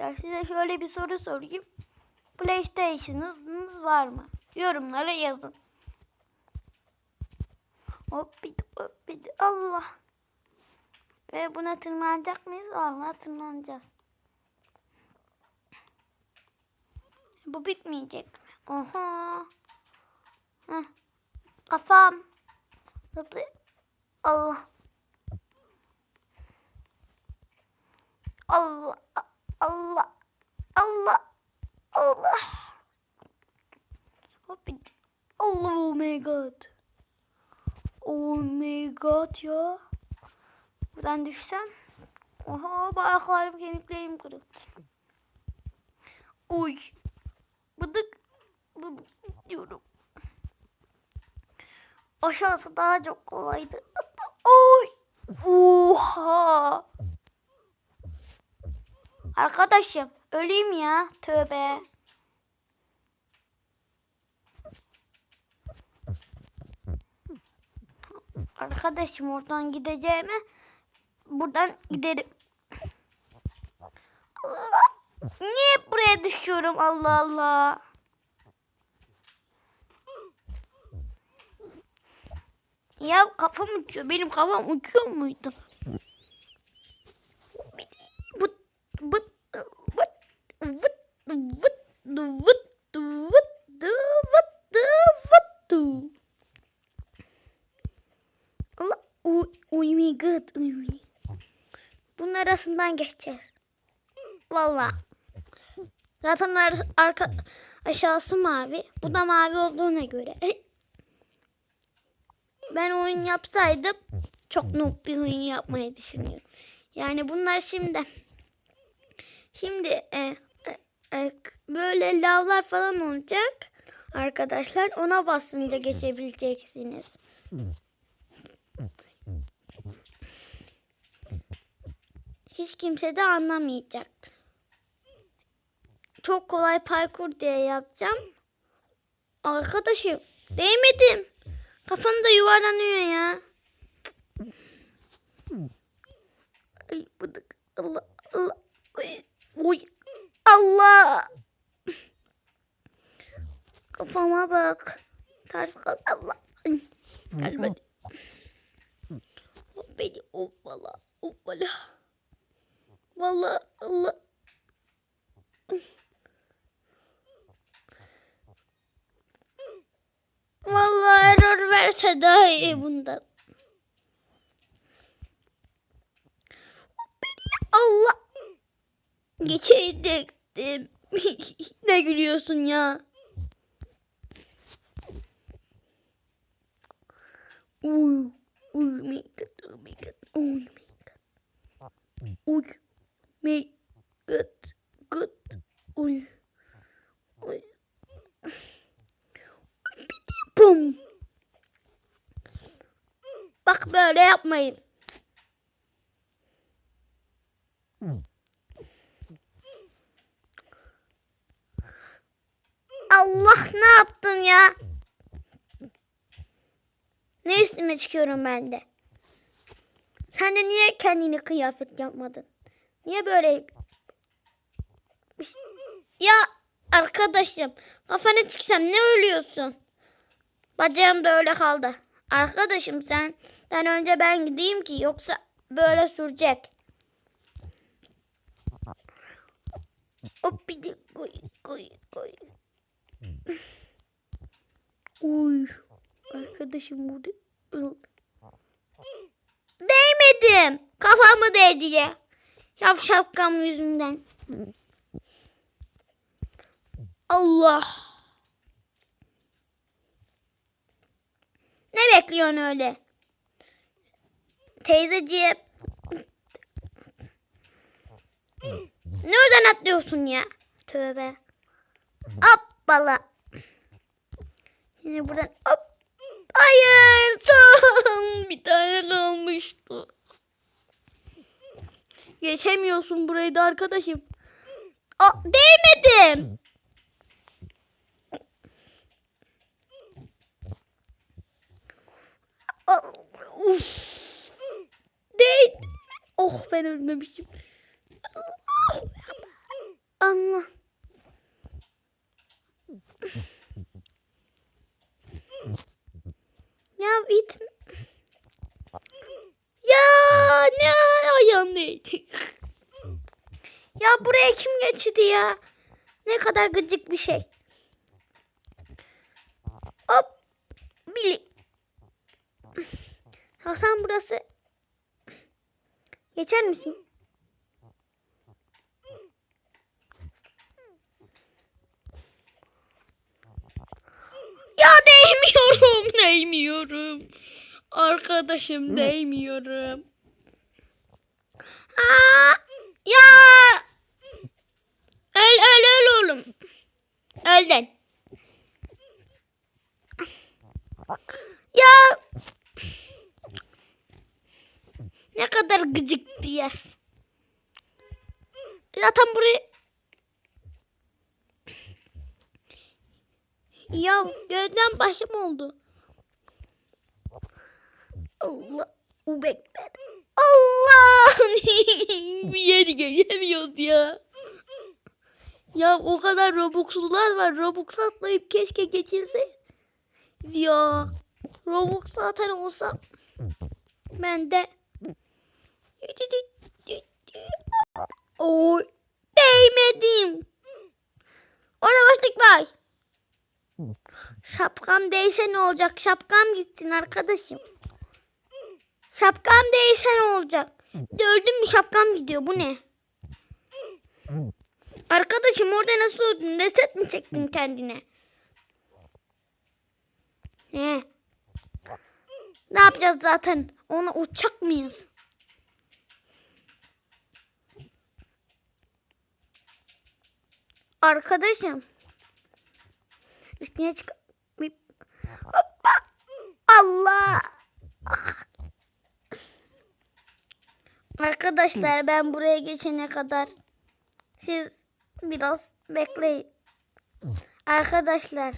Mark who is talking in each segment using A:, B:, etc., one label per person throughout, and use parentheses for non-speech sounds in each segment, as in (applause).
A: Arkadaşlar size şöyle bir soru sorayım. PlayStation'ınız var mı? Yorumlara yazın. Hop bir hop bir Allah. Ve buna tırmanacak mıyız? Allah tırmanacağız. Bu bitmeyecek mi? Oha. Heh. Kafam. Allah. Allah. Allah. Allah. Allah. Allah oh my god. Oh my god ya. Buradan düşsem. Oha ayaklarım kemiklerim kırık. Uy. Bıdık. Bıdık diyorum. Aşağısı daha çok kolaydı. Oy. Oha. Arkadaşım öleyim ya. Tövbe. Arkadaşım oradan gideceğime buradan giderim. Allah. Niye buraya düşüyorum Allah Allah. Ya kafam uçuyor. Benim kafam uçuyor muydu? My. Bunun arasından geçeceğiz. Vallahi. Zaten arası, arka aşağısı mavi. Bu da mavi olduğuna göre. (laughs) Ben oyun yapsaydım çok noob bir oyun yapmayı düşünüyorum. Yani bunlar şimdi şimdi e, e, e, böyle lavlar falan olacak arkadaşlar. Ona basınca geçebileceksiniz. Hiç kimse de anlamayacak. Çok kolay parkur diye yazacağım. Arkadaşım değmedim. Kafam da yuvarlanıyor ya. Ay bıdık. Allah Allah. Uy, uy. Allah. Kafama bak. Ters kal. Allah. Gelmedi. Beni hoppala. Hoppala. Vallahi Allah. Vallahi error verse daha iyi bundan. Allah. Geçecektim. (laughs) ne gülüyorsun ya? Uy. Uy my god. Oh my god. Oh my god. Uy. My god. Good. Uy. Uy. Bum. Bak böyle yapmayın. Allah ne yaptın ya? Ne üstüme çıkıyorum ben de? Sen de niye kendine kıyafet yapmadın? Niye böyle? Şey- Ya arkadaşım kafana çıksam ne ölüyorsun? Bacağım da öyle kaldı. Arkadaşım sen ben önce ben gideyim ki yoksa böyle sürecek. Hop bir de koy koy koy. Uy. Arkadaşım burada. Değmedim. Kafamı değdi ya. Yap şapkam yüzünden. Allah. Ne bekliyorsun öyle? Teyzeciğim. Nereden atlıyorsun ya? Tövbe. Hoppala. Yine buradan hop. Hayır son. (laughs) Bir tane kalmıştı. Geçemiyorsun burayı da arkadaşım. Aa, değmedim. Uf. Değ. Oh ben ölmemişim. Allah. Ya it. Ya ne ayağım değdi. Ya buraya kim geçti ya? Ne kadar gıcık bir şey. Hop. Bili. Hasan burası. Geçer misin? Ya değmiyorum, (laughs) değmiyorum. Arkadaşım değmiyorum. Aa, ya. Öl öl öl oğlum. Öldün. Ya. Ne kadar gıcık bir yer. Zaten burayı... Ya gözden başım oldu. Allah. Ubekber. Allah. bir (laughs) yeri geçemiyoruz ya. Ya o kadar Robux'lular var. Robux atlayıp keşke geçilse. Ya. Robux zaten olsa ben de Oy. Değmedim. Ona başlık var. Şapkam değişe ne olacak? Şapkam gitsin arkadaşım. Şapkam değişe ne olacak? Gördün mü şapkam gidiyor. Bu ne? Arkadaşım orada nasıl öldün? Reset mi çektin kendine? Ne? Ne yapacağız zaten? Ona uçacak mıyız? Arkadaşım. Üstüne çık. Hoppa. Allah. Arkadaşlar ben buraya geçene kadar siz biraz bekleyin. Arkadaşlar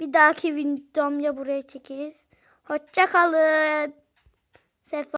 A: bir dahaki videomda buraya çekeriz. Hoşça kalın. Sefa